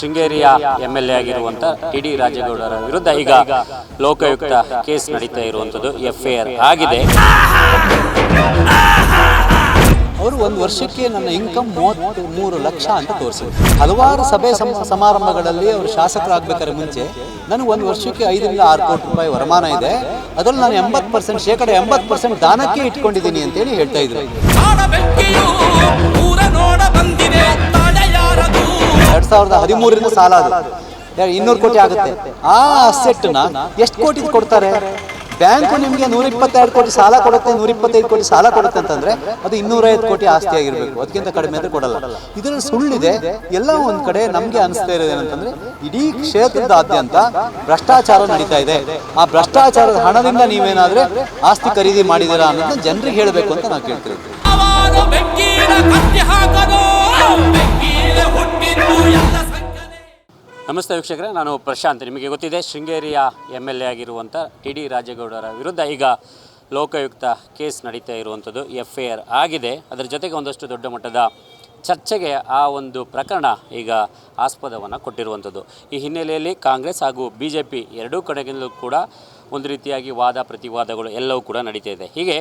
ಶೃಂಗೇರಿಯ M L A ಆಗಿರುವಂತ T D ರಾಜೇಗೌಡರ ವಿರುದ್ಧ ಈಗ ಲೋಕಾಯುಕ್ತ ಕೇಸ್ ನಡೀತಾ ಇರುವಂತದ್ದು ಎಫ್ಐಆರ್ ಆಗಿದೆ. ಅವರು ಒಂದು ವರ್ಷಕ್ಕೆ ನನ್ನ ಇನ್ಕಮ್ ಮೂವತ್ತು ಮೂರು ಲಕ್ಷ ಅಂತ ತೋರಿಸಿದ್ರು. ಹಲವಾರು ಸಭೆ ಸಮಾರಂಭಗಳಲ್ಲಿ ಅವರು ಶಾಸಕರಾಗಬೇಕಾದ್ರೆ ಮುಂಚೆ ನನಗೆ ಒಂದು ವರ್ಷಕ್ಕೆ ಐದರಿಂದ ಆರು ಕೋಟಿ ರೂಪಾಯಿ ವರಮಾನ ಇದೆ. ಅದರಲ್ಲಿ ನಾನು ಎಂಬತ್ತು ಪರ್ಸೆಂಟ್ ಶೇಕಡ ಎಂಬತ್ತು ಪರ್ಸೆಂಟ್ ದಾನಕ್ಕೆ ಇಟ್ಕೊಂಡಿದ್ದೀನಿ ಅಂತೇಳಿ ಹೇಳ್ತಾ ಇದ್ರು. ಎರಡ್ ಸಾವಿರದ ಹದಿಮೂರರಿಂದ ಸಾಲ ಅದು. ಇನ್ನೂರು ಕೋಟಿ ಆಗುತ್ತೆ. ಆ ಅಸೆಟ್ನ ಎಷ್ಟು ಕೋಟಿ ಕೊಡ್ತಾರೆ? ಬ್ಯಾಂಕ್ ನಿಮಗೆ ನೂರ ಇಪ್ಪತ್ತೆರಡು ಕೋಟಿ ಸಾಲ ಕೊಡುತ್ತೆ ನೂರ ಇಪ್ಪತ್ತೈದು ಕೋಟಿ ಸಾಲ ಕೊಡುತ್ತೆ ಅಂತಂದ್ರೆ ಅದು ಇನ್ನೂರೈವತ್ತು ಕೋಟಿ ಆಸ್ತಿ ಆಗಿರ್ಬೇಕು. ಅದಕ್ಕಿಂತ ಕಡಿಮೆ ಅಂದ್ರೆ ಕೊಡಲ್ಲ. ಇದರಲ್ಲಿ ಸುಳ್ಳಿದೆ ಎಲ್ಲ ಒಂದ್ ಕಡೆ ನಮ್ಗೆ ಅನಿಸ್ತಾ ಇರೋದು ಏನಂತಂದ್ರೆ ಇಡೀ ಕ್ಷೇತ್ರದಾದ್ಯಂತ ಭ್ರಷ್ಟಾಚಾರ ನಡೀತಾ ಇದೆ. ಆ ಭ್ರಷ್ಟಾಚಾರದ ಹಣದಿಂದ ನೀವೇನಾದ್ರೆ ಆಸ್ತಿ ಖರೀದಿ ಮಾಡಿದೀರಾ ಅನ್ನೋದನ್ನ ಜನರಿಗೆ ಹೇಳಬೇಕು ಅಂತ ನಾವು ಕೇಳ್ತೀವಿ ನಮಸ್ತೆ ವೀಕ್ಷಕರೇ, ನಾನು ಪ್ರಶಾಂತ್. ನಿಮಗೆ ಗೊತ್ತಿದೆ, ಶೃಂಗೇರಿಯ ಎಂ ಎಲ್ ಎ ಆಗಿರುವಂಥ ಟಿ ಡಿ ರಾಜೇಗೌಡರ ವಿರುದ್ಧ ಈಗ ಲೋಕಾಯುಕ್ತ ಕೇಸ್ ನಡೀತಾ ಇರುವಂಥದ್ದು ಎಫ್ ಐ ಆರ್ ಆಗಿದೆ. ಅದರ ಜೊತೆಗೆ ಒಂದಷ್ಟು ದೊಡ್ಡ ಮಟ್ಟದ ಚರ್ಚೆಗೆ ಆ ಒಂದು ಪ್ರಕರಣ ಈಗ ಆಸ್ಪದವನ್ನು ಕೊಟ್ಟಿರುವಂಥದ್ದು ಈ ಹಿನ್ನೆಲೆಯಲ್ಲಿ ಕಾಂಗ್ರೆಸ್ ಹಾಗೂ ಬಿ ಜೆ ಪಿ ಎರಡೂ ಕಡೆಗಿಂದಲೂ ಕೂಡ ಒಂದು ರೀತಿಯಾಗಿ ವಾದ ಪ್ರತಿವಾದಗಳು ಎಲ್ಲವೂ ಕೂಡ ನಡೀತಾ ಇದೆ. ಹೀಗೆ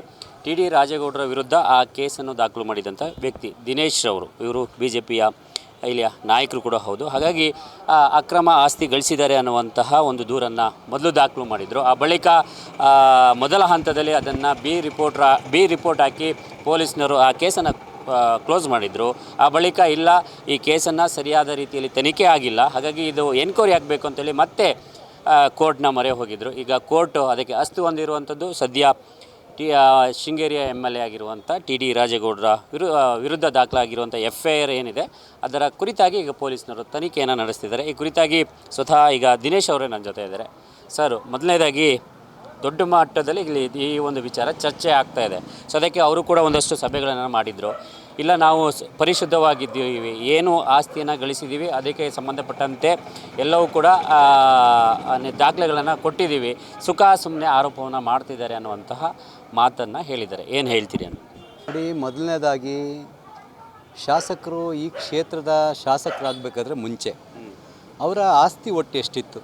ಟಿ ಡಿ ರಾಜೇಗೌಡರ ವಿರುದ್ಧ ಆ ಕೇಸನ್ನು ದಾಖಲು ಮಾಡಿದಂಥ ವ್ಯಕ್ತಿ ದಿನೇಶ್ ರವರು. ಇವರು ಬಿ ಜೆ ಪಿಯ ಇಲ್ಲಿಯ ನಾಯಕರು ಕೂಡ ಹೌದು. ಹಾಗಾಗಿ ಅಕ್ರಮ ಆಸ್ತಿ ಗಳಿಸಿದ್ದಾರೆ ಅನ್ನುವಂತಹ ಒಂದು ದೂರನ್ನು ಮೊದಲು ದಾಖಲು ಮಾಡಿದರು. ಆ ಬಳಿಕ ಮೊದಲ ಹಂತದಲ್ಲಿ ಅದನ್ನು ಬಿ ರಿಪೋರ್ಟ್ರ, ಬಿ ರಿಪೋರ್ಟ್ ಹಾಕಿ ಪೊಲೀಸ್ನವರು ಆ ಕೇಸನ್ನು ಕ್ಲೋಸ್ ಮಾಡಿದರು. ಆ ಬಳಿಕ ಇಲ್ಲ, ಈ ಕೇಸನ್ನು ಸರಿಯಾದ ರೀತಿಯಲ್ಲಿ ತನಿಖೆ ಆಗಿಲ್ಲ. ಹಾಗಾಗಿ ಇದು ಎನ್ಕ್ವೈರಿ ಆಗಬೇಕು ಅಂತೇಳಿ ಮತ್ತೆ ಕೋರ್ಟ್ನ ಮೊರೆ ಹೋಗಿದ್ದರು ಈಗ ಕೋರ್ಟ್ ಅದಕ್ಕೆ ಅಸ್ತು ಹೊಂದಿರುವಂಥದ್ದು ಸದ್ಯ ಟಿ ಶೃಂಗೇರಿಯ ಎಂ ಎಲ್ ಎ ಆಗಿರುವಂಥ ಟಿ ಡಿ ರಾಜೇಗೌಡರ ವಿರು ವಿರುದ್ಧ ದಾಖಲಾಗಿರುವಂಥ ಎಫ್ ಐ ಆರ್ ಏನಿದೆ, ಅದರ ಕುರಿತಾಗಿ ಈಗ ಪೊಲೀಸ್ನವರು ತನಿಖೆಯನ್ನು ನಡೆಸ್ತಿದ್ದಾರೆ. ಈ ಕುರಿತಾಗಿ ಸ್ವತಃ ಈಗ ದಿನೇಶ್ ಅವರೇ ನನ್ನ ಜೊತೆ ಇದ್ದಾರೆ. ಸರ್, ಮೊದಲನೇದಾಗಿ ದೊಡ್ಡ ಮಟ್ಟದಲ್ಲಿ ಇಲ್ಲಿ ಈ ಒಂದು ವಿಚಾರ ಚರ್ಚೆ ಆಗ್ತಾ ಇದೆ. ಸೊ, ಅದಕ್ಕೆ ಅವರು ಕೂಡ ಒಂದಷ್ಟು ಸಭೆಗಳನ್ನು ಮಾಡಿದರು. ಇಲ್ಲ ನಾವು ಪರಿಶುದ್ಧವಾಗಿದ್ದೀವಿ, ಏನು ಆಸ್ತಿಯನ್ನು ಗಳಿಸಿದ್ದೀವಿ ಅದಕ್ಕೆ ಸಂಬಂಧಪಟ್ಟಂತೆ ಎಲ್ಲವೂ ಕೂಡ ದಾಖಲೆಗಳನ್ನು ಕೊಟ್ಟಿದ್ದೀವಿ. ಸುಖ ಸುಮ್ಮನೆ ಆರೋಪವನ್ನು ಮಾಡ್ತಿದ್ದಾರೆ ಅನ್ನುವಂತಹ ಮಾತನ್ನು ಹೇಳಿದ್ದಾರೆ. ಏನು ಹೇಳ್ತೀರಿ ಅಂತ ನೋಡಿ, ಮೊದಲನೇದಾಗಿ ಶಾಸಕರು ಈ ಕ್ಷೇತ್ರದ ಶಾಸಕರಾಗಬೇಕಾದ್ರೆ ಮುಂಚೆ ಅವರ ಆಸ್ತಿ ಒಟ್ಟು ಎಷ್ಟಿತ್ತು?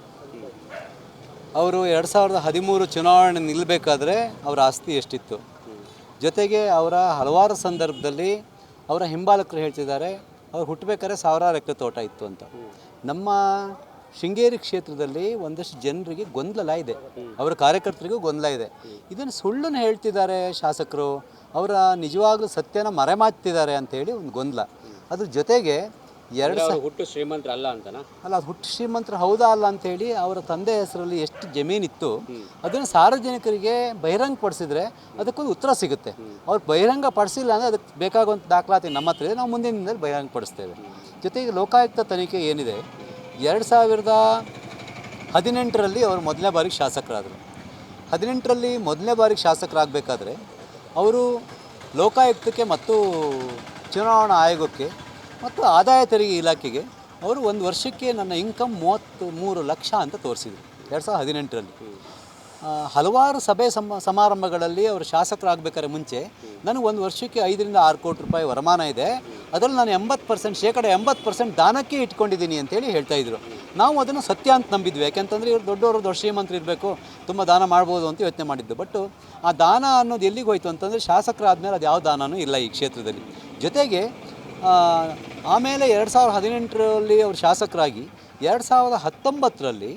ಅವರು ಎರಡು ಸಾವಿರದ ಹದಿಮೂರು ಚುನಾವಣೆ ನಿಲ್ಲಬೇಕಾದ್ರೆ ಅವರ ಆಸ್ತಿ ಎಷ್ಟಿತ್ತು? ಜೊತೆಗೆ ಅವರ ಹಲವಾರು ಸಂದರ್ಭದಲ್ಲಿ ಅವರ ಹಿಂಬಾಲಕರು ಹೇಳ್ತಿದ್ದಾರೆ, ಅವ್ರು ಹುಟ್ಟಬೇಕಾದ್ರೆ ಸಾವಿರಾರು ಎಕರೆ ತೋಟ ಇತ್ತು ಅಂತ. ನಮ್ಮ ಶೃಂಗೇರಿ ಕ್ಷೇತ್ರದಲ್ಲಿ ಒಂದಷ್ಟು ಜನರಿಗೆ ಗೊಂದಲ ಇದೆ. ಅವರ ಕಾರ್ಯಕರ್ತರಿಗೂ ಗೊಂದಲ ಇದೆ. ಇದನ್ನು ಸುಳ್ಳನ್ನು ಹೇಳ್ತಿದ್ದಾರೆ ಶಾಸಕರು. ಅವರ ನಿಜವಾಗ್ಲೂ ಸತ್ಯನ ಮರೆಮಾಚ್ತಿದ್ದಾರೆ ಅಂತೇಳಿ ಒಂದು ಗೊಂದಲ. ಅದ್ರ ಜೊತೆಗೆ ಎರಡು ಹುಟ್ಟು ಹುಟ್ಟು ಶ್ರೀಮಂತರಲ್ಲ ಅಂತನಾ? ಅಲ್ಲ ಅದು ಹುಟ್ಟು ಶ್ರೀಮಂತರು ಹೌದಾ ಅಲ್ಲ ಅಂತೇಳಿ ಅವರ ತಂದೆ ಹೆಸರಲ್ಲಿ ಎಷ್ಟು ಜಮೀನಿತ್ತು ಅದನ್ನು ಸಾರ್ವಜನಿಕರಿಗೆ ಬಹಿರಂಗ ಪಡಿಸಿದ್ರೆ ಅದಕ್ಕೊಂದು ಉತ್ತರ ಸಿಗುತ್ತೆ. ಅವ್ರು ಬಹಿರಂಗ ಪಡಿಸಿಲ್ಲ ಅಂದರೆ ಅದಕ್ಕೆ ಬೇಕಾಗುವಂಥ ದಾಖಲಾತಿ ನಮ್ಮ ಹತ್ರ ಇದೆ ನಾವು ಮುಂದಿನ ದಿನದಲ್ಲಿ ಬಹಿರಂಗಪಡಿಸ್ತೇವೆ ಜೊತೆಗೆ ಲೋಕಾಯುಕ್ತ ತನಿಖೆ ಏನಿದೆ ಎರಡು ಸಾವಿರದ ಹದಿನೆಂಟರಲ್ಲಿ ಅವರು ಮೊದಲನೇ ಬಾರಿಗೆ ಶಾಸಕರಾದರು. ಹದಿನೆಂಟರಲ್ಲಿ ಮೊದಲನೇ ಬಾರಿಗೆ ಶಾಸಕರಾಗಬೇಕಾದ್ರೆ ಅವರು ಲೋಕಾಯುಕ್ತಕ್ಕೆ ಮತ್ತು ಚುನಾವಣಾ ಆಯೋಗಕ್ಕೆ ಮತ್ತು ಆದಾಯ ತೆರಿಗೆ ಇಲಾಖೆಗೆ ಅವರು ಒಂದು ವರ್ಷಕ್ಕೆ ನನ್ನ ಇನ್ಕಮ್ ಮೂವತ್ತು ಮೂರು ಲಕ್ಷ ಅಂತ ತೋರಿಸಿದರು, ಎರಡು ಸಾವಿರದ ಹದಿನೆಂಟರಲ್ಲಿ. ಹಲವಾರು ಸಭೆ ಸಮ, ಸಮಾರಂಭಗಳಲ್ಲಿ ಅವರು ಶಾಸಕರಾಗಬೇಕಾದ್ರೆ ಮುಂಚೆ ನನಗೆ ಒಂದು ವರ್ಷಕ್ಕೆ ಐದರಿಂದ ಆರು ಕೋಟಿ ರೂಪಾಯಿ ವರಮಾನ ಇದೆ, ಅದರಲ್ಲಿ ನಾನು ಎಂಬತ್ತು ಪರ್ಸೆಂಟ್ ಶೇಕಡ ಎಂಬತ್ತು ಪರ್ಸೆಂಟ್ ದಾನಕ್ಕೆ ಇಟ್ಕೊಂಡಿದ್ದೀನಿ ಅಂತೇಳಿ ಹೇಳ್ತಾ ಇದ್ರು. ನಾವು ಅದನ್ನು ಸತ್ಯ ಅಂತ ನಂಬಿದ್ವಿ, ಯಾಕೆಂತಂದರೆ ಇವರು ದೊಡ್ಡವರು, ದೊಡ್ಡ ಶ್ರೀಮಂತರು ಇರಬೇಕು, ತುಂಬ ದಾನ ಮಾಡ್ಬೋದು ಅಂತ ಯೋಚನೆ ಮಾಡಿದ್ದು. ಬಟ್ ಆ ದಾನ ಅನ್ನೋದು ಎಲ್ಲಿಗೆ ಹೋಯಿತು ಅಂತಂದರೆ ಶಾಸಕರಾದ್ಮೇಲೆ ಅದು ಯಾವ ದಾನವೂ ಇಲ್ಲ ಈ ಕ್ಷೇತ್ರದಲ್ಲಿ. ಜೊತೆಗೆ ಆಮೇಲೆ ಎರಡು ಸಾವಿರದ ಹದಿನೆಂಟರಲ್ಲಿ ಅವರು ಶಾಸಕರಾಗಿ, ಎರಡು ಸಾವಿರದ ಹತ್ತೊಂಬತ್ತರಲ್ಲಿ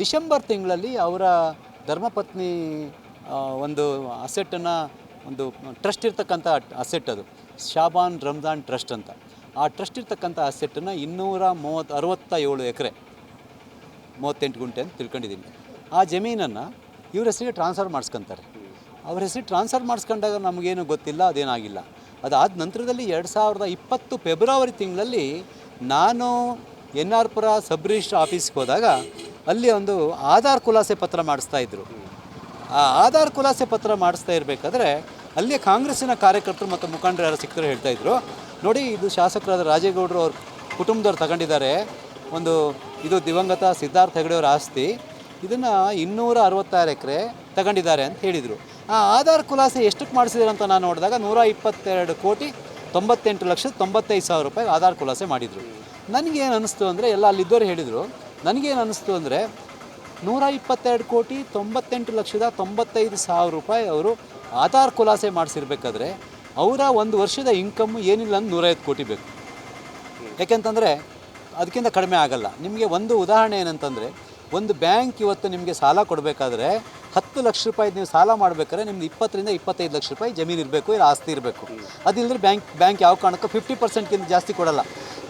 ಡಿಸೆಂಬರ್ ತಿಂಗಳಲ್ಲಿ ಅವರ ಧರ್ಮಪತ್ನಿ ಒಂದು ಅಸೆಟನ್ನು ಒಂದು ಟ್ರಸ್ಟ್ ಇರ್ತಕ್ಕಂಥ ಅಸೆಟ್ ಅದು, ಶಾಬಾನ್ ರಂಜಾನ್ ಟ್ರಸ್ಟ್ ಅಂತ. ಆ ಟ್ರಸ್ಟ್ ಇರ್ತಕ್ಕಂಥ ಅಸೆಟನ್ನು ಇನ್ನೂರ ಮೂವತ್ತು ಅರವತ್ತ ಏಳು ಎಕರೆ, ಮೂವತ್ತೆಂಟು ಗುಂಟೆ ಅಂತ ತಿಳ್ಕೊಂಡಿದ್ದೀನಿ. ಆ ಜಮೀನನ್ನು ಇವ್ರ ಹೆಸರಿಗೆ ಟ್ರಾನ್ಸ್ಫರ್ ಮಾಡ್ಸ್ಕೊಂತಾರೆ. ಅವ್ರ ಹೆಸರಿಗೆ ಟ್ರಾನ್ಸ್ಫರ್ ಮಾಡಿಸ್ಕೊಂಡಾಗ ನಮಗೇನು ಗೊತ್ತಿಲ್ಲ, ಅದೇನಾಗಿಲ್ಲ. ಅದಾದ ನಂತರದಲ್ಲಿ ಎರಡು ಸಾವಿರದ ಇಪ್ಪತ್ತು ಫೆಬ್ರವರಿ ತಿಂಗಳಲ್ಲಿ ನಾನು N R Pura sub registrar ಆಫೀಸ್ಗೆ ಹೋದಾಗ ಅಲ್ಲಿ ಒಂದು ಆಧಾರ್ ಖುಲಾಸೆ ಪತ್ರ ಮಾಡಿಸ್ತಾ ಇದ್ದರು ಆ ಆಧಾರ್ ಖುಲಾಸೆ ಪತ್ರ ಮಾಡಿಸ್ತಾ ಇರಬೇಕಾದ್ರೆ ಅಲ್ಲಿ ಕಾಂಗ್ರೆಸ್ಸಿನ ಕಾರ್ಯಕರ್ತರು ಮತ್ತು ಮುಖಂಡರು ಯಾರು ಸಿಕ್ಕರು ಹೇಳ್ತಾ ಇದ್ರು. ನೋಡಿ, ಇದು ಶಾಸಕರಾದ ರಾಜೇಗೌಡರು ಅವ್ರ ಕುಟುಂಬದವ್ರು ತಗೊಂಡಿದ್ದಾರೆ. ಒಂದು ಇದು ದಿವಂಗತ ಸಿದ್ಧಾರ್ಥ ಹೆಗಡೆಯವರ ಆಸ್ತಿ. ಇದನ್ನು ಇನ್ನೂರ ಅರವತ್ತಾರು ಎಕರೆ ತಗೊಂಡಿದ್ದಾರೆ ಅಂತ ಹೇಳಿದರು. ಆ ಆಧಾರ್ ಖುಲಾಸೆ ಎಷ್ಟಕ್ಕೆ ಮಾಡಿಸಿದ್ರು ಅಂತ ನಾನು ನೋಡಿದಾಗ ನೂರ ಇಪ್ಪತ್ತೆರಡು ಕೋಟಿ ತೊಂಬತ್ತೆಂಟು ಲಕ್ಷದ ತೊಂಬತ್ತೈದು ಸಾವಿರ ರೂಪಾಯಿ ಆಧಾರ್ ಖುಲಾಸೆ ಮಾಡಿದರು. ನನಗೇನು ಅನ್ನಿಸ್ತು ಅಂದರೆ ಎಲ್ಲ ಅಲ್ಲಿದ್ದವರು ಹೇಳಿದರು ನನಗೇನು ಅನ್ನಿಸ್ತು ಅಂದರೆ ನೂರ ಇಪ್ಪತ್ತೆರಡು ಕೋಟಿ ತೊಂಬತ್ತೆಂಟು ಲಕ್ಷದ ತೊಂಬತ್ತೈದು ಸಾವಿರ ರೂಪಾಯಿ ಅವರು ಆಧಾರ್ ಖುಲಾಸೆ ಮಾಡಿಸಿರ್ಬೇಕಾದ್ರೆ ಅವರ ಒಂದು ವರ್ಷದ ಇನ್ಕಮ್ ಏನಿಲ್ಲ ಅಂದ್ರೆ ನೂರೈವತ್ತು ಕೋಟಿ ಬೇಕು. ಯಾಕೆಂತಂದರೆ ಅದಕ್ಕಿಂತ ಕಡಿಮೆ ಆಗಲ್ಲ. ನಿಮಗೆ ಒಂದು ಉದಾಹರಣೆ ಏನಂತಂದರೆ ಒಂದು ಬ್ಯಾಂಕ್ ಇವತ್ತು ನಿಮಗೆ ಸಾಲ ಕೊಡಬೇಕಾದ್ರೆ ಹತ್ತು ಲಕ್ಷ ರೂಪಾಯಿ ನೀವು ಸಾಲ ಮಾಡಬೇಕಾದ್ರೆ ನಿಮ್ದು ಇಪ್ಪತ್ತರಿಂದ ಇಪ್ಪತ್ತೈದು ಲಕ್ಷ ರೂಪಾಯಿ ಜಮೀನು ಇರಬೇಕು, ಇಲ್ಲ ಆಸ್ತಿ ಇರಬೇಕು. ಅದಿಲ್ಲದ್ರೆ ಬ್ಯಾಂಕ್ ಬ್ಯಾಂಕ್ ಯಾವ ಕಾರಣಕ್ಕೂ ಫಿಫ್ಟಿ ಪರ್ಸೆಂಟ್ಗಿಂತ ಜಾಸ್ತಿ ಕೊಡಲ್ಲ.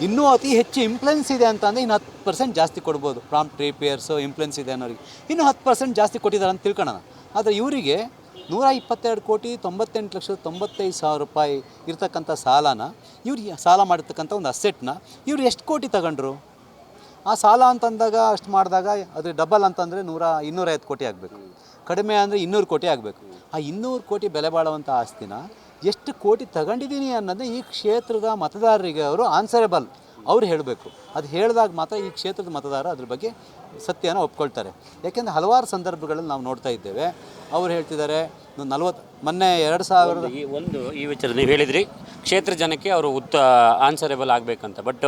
ಇನ್ನೂ ಅತಿ ಹೆಚ್ಚು ಇಂಪ್ಲೆನ್ಸ್ ಇದೆ ಅಂತ ಅಂದರೆ ಇನ್ನು ಹತ್ತು ಪರ್ಸೆಂಟ್ ಜಾಸ್ತಿ ಕೊಡ್ಬೋದು. ಪ್ರಾಂಪ್ಟ್ ರಿಪೇರ್ಸು ಇಂಪ್ಲೆನ್ಸ್ ಇದೆ ಅನ್ನೋರಿಗೆ. ಇನ್ನೂ ಹತ್ತು ಪರ್ಸೆಂಟ್ ಜಾಸ್ತಿ ಕೊಟ್ಟಿದ್ದಾರೆ ಅಂತ ತಿಳ್ಕೊಳ್ಳೋಣ ಆದರೆ ಇವರಿಗೆ ನೂರ ಇಪ್ಪತ್ತೆರಡು ಕೋಟಿ ತೊಂಬತ್ತೆಂಟು ಲಕ್ಷದ ತೊಂಬತ್ತೈದು ಸಾವಿರ ರೂಪಾಯಿ ಇರ್ತಕ್ಕಂಥ ಸಾಲನ, ಇವ್ರು ಸಾಲ ಮಾಡಿರ್ತಕ್ಕಂಥ ಒಂದು ಅಸೆಟ್ನ ಇವ್ರು ಎಷ್ಟು ಕೋಟಿ ತಗೊಂಡ್ರು? ಆ ಸಾಲ ಅಂತಂದಾಗ ಅಷ್ಟು ಮಾಡಿದಾಗ ಅದು ಡಬಲ್ ಅಂತಂದರೆ ನೂರ, ಇನ್ನೂರೈವತ್ತು ಕೋಟಿ ಆಗಬೇಕು. ಕಡಿಮೆ ಅಂದರೆ ಇನ್ನೂರು ಕೋಟಿ ಆಗಬೇಕು. ಆ ಇನ್ನೂರು ಕೋಟಿ ಬೆಲೆ ಬಾಳುವಂಥ ಆಸ್ತಿನ ಎಷ್ಟು ಕೋಟಿ ತಗೊಂಡಿದ್ದೀನಿ ಅನ್ನೋದು ಈ ಕ್ಷೇತ್ರದ ಮತದಾರರಿಗೆ ಅವರು ಆನ್ಸರೇಬಲ್ ಅವ್ರು ಹೇಳಬೇಕು. ಅದು ಹೇಳಿದಾಗ ಮಾತ್ರ ಈ ಕ್ಷೇತ್ರದ ಮತದಾರ ಅದ್ರ ಬಗ್ಗೆ ಸತ್ಯನ ಒಪ್ಕೊಳ್ತಾರೆ. ಯಾಕೆಂದರೆ ಹಲವಾರು ಸಂದರ್ಭಗಳಲ್ಲಿ ನಾವು ನೋಡ್ತಾ ಇದ್ದೇವೆ. ಅವ್ರು ಹೇಳ್ತಿದ್ದಾರೆ ನಲ್ವತ್ತು ಮೊನ್ನೆ ಎರಡು ಸಾವಿರದ ಈ ಒಂದು ಈ ವಿಚಾರ ನೀವು ಹೇಳಿದ್ರಿ, ಕ್ಷೇತ್ರ ಜನಕ್ಕೆ ಅವರು ಉತ್ತ ಆನ್ಸರೇಬಲ್ ಆಗಬೇಕಂತ. ಬಟ್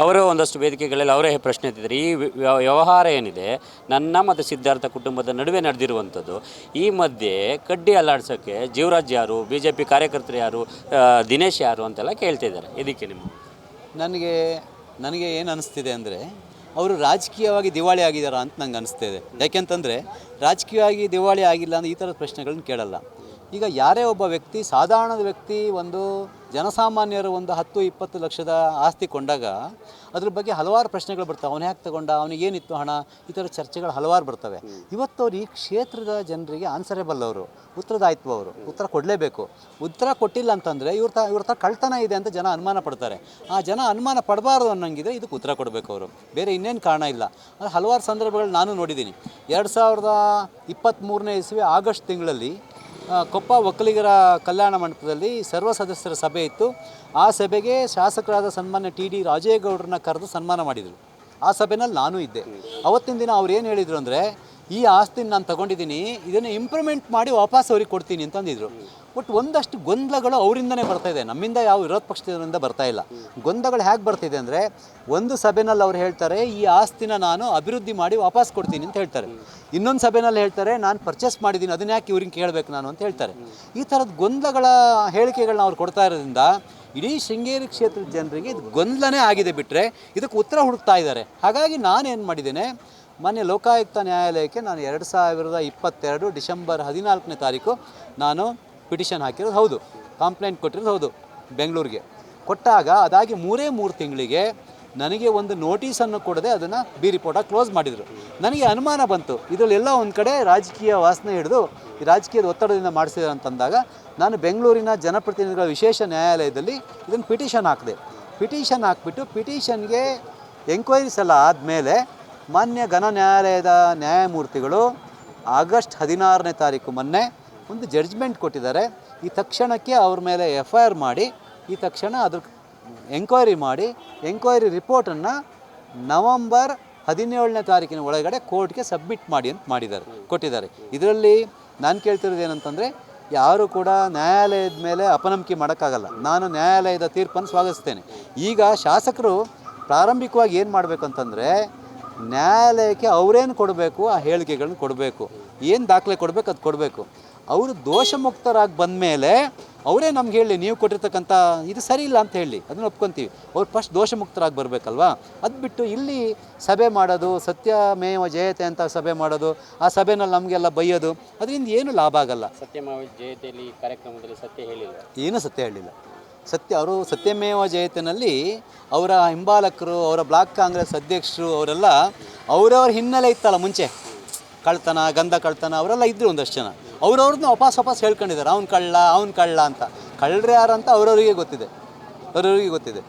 ಅವರ ಒಂದಷ್ಟು ವೇದಿಕೆಗಳಲ್ಲಿ ಅವರೇ ಪ್ರಶ್ನೆ ಎತ್ತಿದ್ದಾರೆ. ಈ ವ್ಯ- ವ್ಯವಹಾರ ಏನಿದೆ, ನನ್ನ ಮತ್ತು ಸಿದ್ಧಾರ್ಥ ಕುಟುಂಬದ ನಡುವೆ ನಡೆದಿರುವಂಥದ್ದು, ಈ ಮಧ್ಯೆ ಕಡ್ಡಿ ಅಲ್ಲಾಡ್ಸೋಕ್ಕೆ ಜೀವರಾಜ್ ಯಾರು ಬಿ ಜೆ ಪಿ ಕಾರ್ಯಕರ್ತರು ಯಾರು ದಿನೇಶ್ ಯಾರು ಅಂತೆಲ್ಲ ಕೇಳ್ತಿದ್ದಾರೆ ಇದಕ್ಕೆ ನಿಮ್ಮ ನನಗೆ ನನಗೆ ಏನು ಅನಿಸ್ತಿದೆ ಅಂದರೆ, ಅವರು ರಾಜಕೀಯವಾಗಿ ದಿವಾಳಿ ಆಗಿದ್ದಾರಾ ಅಂತ ನಂಗೆ ಅನಿಸ್ತಿದೆ. ಯಾಕೆಂತಂದರೆ, ರಾಜಕೀಯವಾಗಿ ದಿವಾಳಿ ಆಗಿಲ್ಲ ಅಂದರೆ ಈ ಥರದ ಪ್ರಶ್ನೆಗಳನ್ನ ಕೇಳಲ್ಲ. ಈಗ ಯಾರೇ ಒಬ್ಬ ವ್ಯಕ್ತಿ ಸಾಧಾರಣ ವ್ಯಕ್ತಿ ಒಂದು ಜನಸಾಮಾನ್ಯರು ಒಂದು ಹತ್ತು, ಇಪ್ಪತ್ತು ಲಕ್ಷದ ಆಸ್ತಿ ಕೊಂಡಾಗ ಅದ್ರ ಬಗ್ಗೆ ಹಲವಾರು ಪ್ರಶ್ನೆಗಳು ಬರ್ತವೆ. ಅವನು ಯಾಕೆ ತಗೊಂಡ? ಅವನಿಗೆ ಏನಿತ್ತು ಹಣ? ಈ ಥರ ಚರ್ಚೆಗಳು ಹಲವಾರು ಬರ್ತವೆ. ಇವತ್ತು ಅವ್ರು ಈ ಕ್ಷೇತ್ರದ ಜನರಿಗೆ ಆನ್ಸರೇಬಲ್ ಅವರು. ಉತ್ತರದಾಯಿತ್ವ ಅವರು. ಉತ್ತರ ಕೊಡಲೇಬೇಕು. ಉತ್ತರ ಕೊಟ್ಟಿಲ್ಲ ಅಂತಂದರೆ ಇವ್ರ ತ, ಇವ್ರ ಹತ್ರ ಕಳ್ತನ ಇದೆ ಅಂತ ಜನ ಅನುಮಾನ ಪಡ್ತಾರೆ. ಆ ಜನ ಅನುಮಾನ ಪಡಬಾರ್ದು ಅನ್ನೋಂಗಿದ್ರೆ ಇದಕ್ಕೆ ಉತ್ತರ ಕೊಡಬೇಕು ಅವರು. ಬೇರೆ ಇನ್ನೇನು ಕಾರಣ ಇಲ್ಲ. ಅದು ಹಲವಾರು ಸಂದರ್ಭಗಳು ನಾನು ನೋಡಿದ್ದೀನಿ. ಎರಡು ಸಾವಿರದ ಇಪ್ಪತ್ತ್ಮೂರನೇ ಇಸ್ವಿ ಆಗಸ್ಟ್ ತಿಂಗಳಲ್ಲಿ ಕೊಪ್ಪ ಒಕ್ಕಲಿಗರ ಕಲ್ಯಾಣ ಮಂಟಪದಲ್ಲಿ ಸರ್ವ ಸದಸ್ಯರ ಸಭೆ ಇತ್ತು. ಆ ಸಭೆಗೆ ಶಾಸಕರಾದ ಸನ್ಮಾನ್ಯ ಟಿ ಡಿ ರಾಜೇಗೌಡರನ್ನ ಕರೆದು ಸನ್ಮಾನ ಮಾಡಿದರು. ಆ ಸಭೆನಲ್ಲಿ ನಾನು ಇದ್ದೆ. ಅವತ್ತಿನ ದಿನ ಅವ್ರು ಏನು ಹೇಳಿದರು ಅಂದರೆ ಈ ಆಸ್ತಿನ ನಾನು ತಗೊಂಡಿದ್ದೀನಿ, ಇದನ್ನು ಇಂಪ್ರೂವ್ಮೆಂಟ್ ಮಾಡಿ ವಾಪಸ್ ಅವ್ರಿಗೆ ಕೊಡ್ತೀನಿ ಅಂತಂದಿದ್ರು ಬಟ್ ಒಂದಷ್ಟು ಗೊಂದಲಗಳು ಅವರಿಂದನೇ ಬರ್ತಾ ಇದೆ. ನಮ್ಮಿಂದ ಯಾವ ವಿರೋಧ ಪಕ್ಷದಿಂದ ಬರ್ತಾ ಇಲ್ಲ. ಗೊಂದಲಗಳು ಹೇಗೆ ಬರ್ತಿದೆ ಅಂದರೆ, ಒಂದು ಸಭೆನಲ್ಲಿ ಅವ್ರು ಹೇಳ್ತಾರೆ, ಈ ಆಸ್ತಿನ ನಾನು ಅಭಿವೃದ್ಧಿ ಮಾಡಿ ವಾಪಸ್ ಕೊಡ್ತೀನಿ ಅಂತ ಹೇಳ್ತಾರೆ. ಇನ್ನೊಂದು ಸಭೆನಲ್ಲಿ ಹೇಳ್ತಾರೆ, ನಾನು ಪರ್ಚೇಸ್ ಮಾಡಿದ್ದೀನಿ, ಅದನ್ನ ಯಾಕೆ ಇವ್ರಿಗೆ ಕೇಳಬೇಕು ನಾನು ಅಂತ ಹೇಳ್ತಾರೆ. ಈ ಥರದ ಗೊಂದಲಗಳ ಹೇಳಿಕೆಗಳನ್ನ ಅವ್ರು ಕೊಡ್ತಾ ಇರೋದ್ರಿಂದ, ಇಡೀ ಶೃಂಗೇರಿ ಕ್ಷೇತ್ರದ ಜನರಿಗೆ ಇದು ಗೊಂದಲನೇ ಆಗಿದೆ ಬಿಟ್ಟರೆ ಇದಕ್ಕೆ ಉತ್ತರ ಹುಡುಕ್ತಾ ಇದ್ದಾರೆ. ಹಾಗಾಗಿ ನಾನೇನು ಮಾಡಿದ್ದೇನೆ ಮೊನ್ನೆ ಲೋಕಾಯುಕ್ತ ನ್ಯಾಯಾಲಯಕ್ಕೆ ನಾನು ಎರಡು ಸಾವಿರದ ಇಪ್ಪತ್ತೆರಡು ಡಿಸೆಂಬರ್ ಹದಿನಾಲ್ಕನೇ ತಾರೀಕು ನಾನು ಪಿಟಿಷನ್ ಹಾಕಿರೋದು ಹೌದು. ಕಂಪ್ಲೇಂಟ್ ಕೊಟ್ಟಿರೋದು ಹೌದು ಬೆಂಗಳೂರಿಗೆ. ಕೊಟ್ಟಾಗ ಅದಾಗಿ ಮೂರೇ ಮೂರು ತಿಂಗಳಿಗೆ ನನಗೆ ಒಂದು ನೋಟಿಸನ್ನು ಕೊಡದೆ ಅದನ್ನು ಬಿ ರಿಪೋರ್ಟಾಗಿ ಕ್ಲೋಸ್ ಮಾಡಿದರು. ನನಗೆ ಅನುಮಾನ ಬಂತು. ಇದರಲ್ಲೆಲ್ಲ ಒಂದು ಕಡೆ ರಾಜಕೀಯ ವಾಸನೆ ಹಿಡಿದು ಈ ರಾಜಕೀಯದ ಒತ್ತಡದಿಂದ ಮಾಡಿಸಿದ್ದಾರೆ ಅಂತಂದಾಗ ನಾನು ಬೆಂಗಳೂರಿನ ಜನಪ್ರತಿನಿಧಿಗಳ ವಿಶೇಷ ನ್ಯಾಯಾಲಯದಲ್ಲಿ ಇದನ್ನು ಪಿಟಿಷನ್ ಹಾಕಿದೆ. ಪಿಟಿಷನ್ ಹಾಕ್ಬಿಟ್ಟು ಪಿಟಿಷನ್ಗೆ ಎಂಕ್ವೈರೀಸ್ ಎಲ್ಲ ಆದಮೇಲೆ ಮಾನ್ಯ ಘನ ನ್ಯಾಯಾಲಯದ ನ್ಯಾಯಮೂರ್ತಿಗಳು ಆಗಸ್ಟ್ ಹದಿನಾರನೇ ತಾರೀಕು ಮೊನ್ನೆ ಒಂದು ಜಡ್ಜ್ಮೆಂಟ್ ಕೊಟ್ಟಿದ್ದಾರೆ. ಈ ತಕ್ಷಣಕ್ಕೆ ಅವ್ರ ಮೇಲೆ ಎಫ್ ಐ ಆರ್ ಮಾಡಿ, ಈ ತಕ್ಷಣ ಅದ್ರ ಎಂಕ್ವೈರಿ ಮಾಡಿ ಎಂಕ್ವೈರಿ ರಿಪೋರ್ಟನ್ನು ನವಂಬರ್ ಹದಿನೇಳನೇ ತಾರೀಕಿನ ಒಳಗಡೆ ಕೋರ್ಟ್ಗೆ ಸಬ್ಮಿಟ್ ಮಾಡಿ ಅಂತ ಮಾಡಿದ್ದಾರೆ, ಕೊಟ್ಟಿದ್ದಾರೆ. ಇದರಲ್ಲಿ ನಾನು ಕೇಳ್ತಿರೋದು ಏನಂತಂದರೆ, ಯಾರು ಕೂಡ ನ್ಯಾಯಾಲಯದ ಮೇಲೆ ಅಪನಂಬಿಕೆ ಮಾಡೋಕ್ಕಾಗಲ್ಲ. ನಾನು ನ್ಯಾಯಾಲಯದ ತೀರ್ಪನ್ನು ಸ್ವಾಗತಿಸ್ತೇನೆ. ಈಗ ಶಾಸಕರು ಪ್ರಾರಂಭಿಕವಾಗಿ ಏನು ಮಾಡಬೇಕು ಅಂತಂದರೆ ನ್ಯಾಯಾಲಯಕ್ಕೆ ಅವರೇನು ಕೊಡಬೇಕು ಆ ಹೇಳಿಕೆಗಳನ್ನ ಕೊಡಬೇಕು. ಏನು ದಾಖಲೆ ಕೊಡಬೇಕು ಅದು ಕೊಡಬೇಕು. ಅವರು ದೋಷಮುಕ್ತರಾಗಿ ಬಂದ ಮೇಲೆ ಅವರೇ ನಮ್ಗೆ ಹೇಳಿ ನೀವು ಕೊಟ್ಟಿರ್ತಕ್ಕಂಥ ಇದು ಸರಿ ಇಲ್ಲ ಅಂತ ಹೇಳಿ ಅದನ್ನ ಒಪ್ಕೊಂತೀವಿ. ಅವ್ರು ಫಸ್ಟ್ ದೋಷಮುಕ್ತರಾಗಿ ಬರಬೇಕಲ್ವಾ? ಅದು ಬಿಟ್ಟು ಇಲ್ಲಿ ಸಭೆ ಮಾಡೋದು ಸತ್ಯಮೇವ ಜಯತೆ ಅಂತ ಸಭೆ ಮಾಡೋದು ಆ ಸಭೆನಲ್ಲಿ ನಮಗೆಲ್ಲ ಬೈಯೋದು ಅದರಿಂದ ಏನು ಲಾಭ ಆಗಲ್ಲ. ಸತ್ಯಮಾವ ಜಯತೆಯಲ್ಲಿ ಕಾರ್ಯಕ್ರಮದಲ್ಲಿ ಸತ್ಯ ಹೇಳಿಲ್ಲ. ಏನೂ ಸತ್ಯ ಹೇಳಿಲ್ಲ. ಸತ್ಯ, ಅವರು ಸತ್ಯಮೇವ ಜಯತಿನಲ್ಲಿ ಅವರ ಹಿಂಬಾಲಕರು, ಅವರ ಬ್ಲಾಕ್ ಕಾಂಗ್ರೆಸ್ ಅಧ್ಯಕ್ಷರು, ಅವರೆಲ್ಲ ಅವರವ್ರ ಹಿನ್ನೆಲೆ ಇತ್ತಲ್ಲ ಮುಂಚೆ. ಕಳ್ತನ, ಗಂಧ ಕಳ್ತನ, ಅವರೆಲ್ಲ ಇದ್ದರು ಒಂದಷ್ಟು ಜನ. ಅವ್ರವ್ರನ್ನ ವಾಪಸ್ ವಾಪಸ್ ಹೇಳ್ಕೊಂಡಿದ್ದಾರೆ. ಅವ್ನು ಕಳ್ಳ ಅವ್ನು ಕಳ್ಳ ಅಂತ. ಕಳ್ಳರು ಯಾರು ಅಂತ ಅವ್ರವ್ರಿಗೆ ಗೊತ್ತಿದೆ. ಅವ್ರವ್ರಿಗೆ ಗೊತ್ತಿದೆ.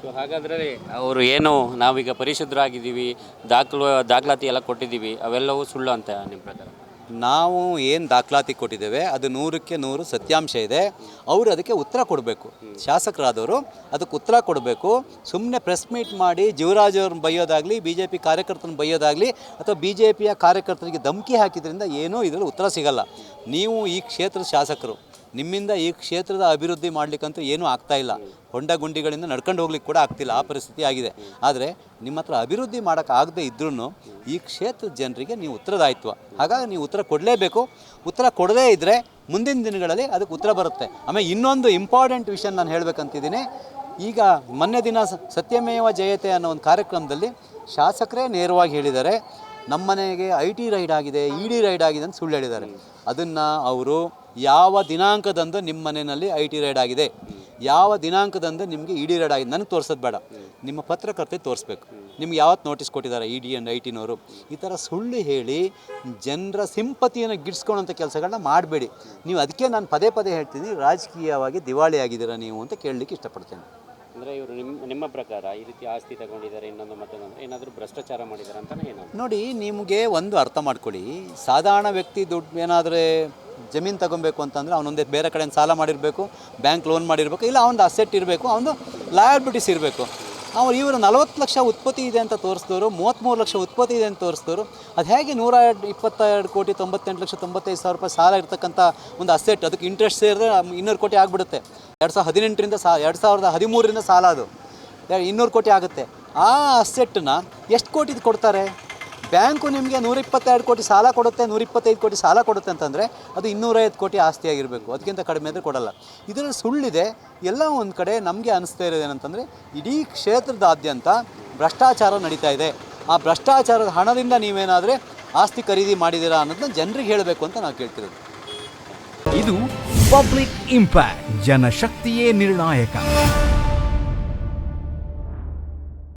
ಸೊ ಹಾಗಾದರೆ ಅವರು ಏನು, ನಾವೀಗ ಪರಿಶುದ್ಧರಾಗಿದ್ದೀವಿ ದಾಖಲು, ದಾಖಲಾತಿ ಎಲ್ಲ ಕೊಟ್ಟಿದ್ದೀವಿ, ಅವೆಲ್ಲವೂ ಸುಳ್ಳು ಅಂತ ನಿಮ್ಮ ಪ್ರಕಾರ? ನಾವು ಏನು ದಾಖಲಾತಿ ಕೊಟ್ಟಿದ್ದೇವೆ, ಅದು ನೂರಕ್ಕೆ ನೂರು ಸತ್ಯಾಂಶ ಇದೆ. ಅವರು ಅದಕ್ಕೆ ಉತ್ತರ ಕೊಡಬೇಕು. ಶಾಸಕರಾದವರು ಅದಕ್ಕೆ ಉತ್ತರ ಕೊಡಬೇಕು. ಸುಮ್ಮನೆ ಪ್ರೆಸ್ ಮೀಟ್ ಮಾಡಿ ಜೀವರಾಜ್ ಅವ್ರನ್ನ ಬೈಯೋದಾಗಲಿ ಬಿ ಜೆ ಪಿ ಕಾರ್ಯಕರ್ತನ ಬೈಯೋದಾಗಲಿ, ಅಥವಾ ಬಿ ಜೆ ಪಿಯ ಕಾರ್ಯಕರ್ತರಿಗೆ ಧಮಕಿ ಹಾಕಿದ್ರಿಂದ ಏನೂ ಇದರಲ್ಲಿ ಉತ್ತರ ಸಿಗಲ್ಲ. ನೀವು ಈ ಕ್ಷೇತ್ರದ ಶಾಸಕರು ನಿಮ್ಮಿಂದ ಈ ಕ್ಷೇತ್ರದ ಅಭಿವೃದ್ಧಿ ಮಾಡಲಿಕ್ಕಂತೂ ಏನೂ ಆಗ್ತಾ ಇಲ್ಲ. ಹೊಂಡ ಗುಂಡಿಗಳಿಂದ ನಡ್ಕೊಂಡು ಹೋಗ್ಲಿಕ್ಕೆ ಕೂಡ ಆಗ್ತಿಲ್ಲ. ಆ ಪರಿಸ್ಥಿತಿ ಆಗಿದೆ. ಆದರೆ ನಿಮ್ಮ ಹತ್ರ ಅಭಿವೃದ್ಧಿ ಮಾಡೋಕ್ಕಾಗದೇ ಇದ್ರೂ ಈ ಕ್ಷೇತ್ರದ ಜನರಿಗೆ ನೀವು ಉತ್ತರದಾಯಿತ್ವ ಹಾಗಾಗಿ ನೀವು ಉತ್ತರ ಕೊಡಲೇಬೇಕು. ಉತ್ತರ ಕೊಡದೇ ಇದ್ದರೆ ಮುಂದಿನ ದಿನಗಳಲ್ಲಿ ಅದಕ್ಕೆ ಉತ್ತರ ಬರುತ್ತೆ. ಆಮೇಲೆ ಇನ್ನೊಂದು ಇಂಪಾರ್ಟೆಂಟ್ ವಿಷಯ ನಾನು ಹೇಳಬೇಕಂತಿದ್ದೀನಿ. ಈಗ ಮೊನ್ನೆ ದಿನ ಸತ್ಯಮೇವ ಜಯತೆ ಅನ್ನೋ ಒಂದು ಕಾರ್ಯಕ್ರಮದಲ್ಲಿ ಶಾಸಕರೇ ನೇರವಾಗಿ ಹೇಳಿದ್ದಾರೆ. ನಮ್ಮ ಮನೆಗೆ ಐ ಟಿ ರೈಡ್ ಆಗಿದೆ, ಇ ಡಿ ರೈಡ್ ಆಗಿದೆ ಅಂತ ಸುಳ್ಳು ಹೇಳಿದ್ದಾರೆ. ಅದನ್ನು ಅವರು ಯಾವ ದಿನಾಂಕದಂದು ನಿಮ್ಮ ಮನೆಯಲ್ಲಿ ಐ ಟಿ ರೈಡ್ ಆಗಿದೆ? ಯಾವ ದಿನಾಂಕದಂದು ನಿಮಗೆ ಇ ಡಿ ರೈಡ್ ಆಗಿದೆ? ನನಗೆ ತೋರಿಸೋದು ಬೇಡ. ನಿಮ್ಮ ಪತ್ರಕರ್ತೆ ತೋರಿಸ್ಬೇಕು. ನಿಮ್ಗೆ ಯಾವತ್ತು ನೋಟಿಸ್ ಕೊಟ್ಟಿದ್ದಾರೆ ಇ ಡಿ ಆ್ಯಂಡ್ ಐ ಟಿನವರು ಈ ಥರ ಸುಳ್ಳು ಹೇಳಿ ಜನರ ಸಿಂಪತಿಯನ್ನು ಗಿಡ್ಸ್ಕೊಳ್ಳೋಂಥ ಕೆಲಸಗಳನ್ನ ಮಾಡಬೇಡಿ. ನೀವು ಅದಕ್ಕೆ ನಾನು ಪದೇ ಪದೇ ಹೇಳ್ತೀನಿ ರಾಜಕೀಯವಾಗಿ ದಿವಾಳಿ ಆಗಿದ್ದೀರಾ ನೀವು ಅಂತ ಕೇಳಲಿಕ್ಕೆ ಇಷ್ಟಪಡ್ತೇನೆ. ಅಂದರೆ ಇವರು ನಿಮ್ಮ ನಿಮ್ಮ ಪ್ರಕಾರ ಈ ರೀತಿ ಆಸ್ತಿ ತಗೊಂಡಿದ್ದಾರೆ ಇನ್ನೊಂದು ಮತ್ತೊಂದು ಏನಾದರೂ ಭ್ರಷ್ಟಾಚಾರ ಮಾಡಿದ್ದಾರೆ ಅಂತಲೇ ಏನೋ ನೋಡಿ ನಿಮಗೆ ಒಂದು ಅರ್ಥ ಮಾಡ್ಕೊಳ್ಳಿ. ಸಾಧಾರಣ ವ್ಯಕ್ತಿ ದುಡ್ಡು ಏನಾದರೆ ಜಮೀನು ತಗೊಬೇಕು ಅಂತಂದರೆ ಅವನೊಂದೇ ಬೇರೆ ಕಡೆಯಿಂದ ಸಾಲ ಮಾಡಿರಬೇಕು ಬ್ಯಾಂಕ್ ಲೋನ್ ಮಾಡಿರಬೇಕು, ಇಲ್ಲ ಅವನದು ಅಸೆಟ್ ಇರಬೇಕು ಅವನು ಲಯಬಿಲಿಟೀಸ್ ಇರಬೇಕು. ಅವ್ರು ಇವರು ನಲವತ್ತು ಲಕ್ಷ ಉತ್ಪತ್ತಿ ಇದೆ ಅಂತ ತೋರಿಸಿದವರು ಮೂವತ್ತ್ಮೂರು ಲಕ್ಷ ಉತ್ಪತ್ತಿ ಇದೆ ಅಂತ ತೋರಿಸಿದವರು, ಅದು ಹೇಗೆ ನೂರ ಇಪ್ಪತ್ತೆರಡು ಕೋಟಿ, ತೊಂಬತ್ತೆಂಟು ಲಕ್ಷ, ತೊಂಬತ್ತೈದು ಸಾವಿರ ರೂಪಾಯಿ ಸಾಲ ಇರ್ತಕ್ಕಂಥ ಒಂದು ಅಸೆಟ್ ಅದಕ್ಕೆ ಇಂಟ್ರೆಸ್ಟ್ ಸೇರಿದ್ರೆ ಇನ್ನೂರು ಕೋಟಿ ಆಗಿಬಿಡುತ್ತೆ. ಎರಡು ಸಾವಿರದ ಹದಿನೆಂಟರಿಂದ ಸಾ, ಎರಡು ಸಾವಿರದ ಹದಿಮೂರರಿಂದ ಸಾಲ ಅದು. ಇನ್ನೂರು ಕೋಟಿ ಆಗುತ್ತೆ. ಆ ಅಸೆಟ್ಟನ್ನ ಎಷ್ಟು ಕೋಟಿದು ಕೊಡ್ತಾರೆ? ಬ್ಯಾಂಕು ನಿಮಗೆ ನೂರ ಇಪ್ಪತ್ತೆರಡು ಕೋಟಿ ಸಾಲ ಕೊಡುತ್ತೆ ನೂರ ಇಪ್ಪತ್ತೈದು ಕೋಟಿ ಸಾಲ ಕೊಡುತ್ತೆ ಅಂತಂದರೆ ಅದು ಇನ್ನೂರೈವತ್ತು ಕೋಟಿ ಆಸ್ತಿಯಾಗಿರಬೇಕು ಅದಕ್ಕಿಂತ ಕಡಿಮೆ ಅಂದರೆ ಕೊಡಲ್ಲ. ಇದರಲ್ಲಿ ಸುಳ್ಳಿದೆ, ಎಲ್ಲ ಒಂದು ಕಡೆ ನಮಗೆ ಅನಿಸ್ತಾ ಇರೋದು ಏನಂತಂದರೆ ಇಡೀ ಕ್ಷೇತ್ರದಾದ್ಯಂತ ಭ್ರಷ್ಟಾಚಾರ ನಡೀತಾ ಇದೆ. ಆ ಭ್ರಷ್ಟಾಚಾರದ ಹಣದಿಂದ ನೀವೇನಾದರೆ ಆಸ್ತಿ ಖರೀದಿ ಮಾಡಿದ್ದೀರಾ ಅನ್ನೋದನ್ನ ಜನರಿಗೆ ಹೇಳಬೇಕು ಅಂತ ನಾವು ಕೇಳ್ತಿರೋದು. ಇದು ಪಬ್ಲಿಕ್ ಇಂಪ್ಯಾಕ್ಟ್, ಜನಶಕ್ತಿಯೇ ನಿರ್ಣಾಯಕ.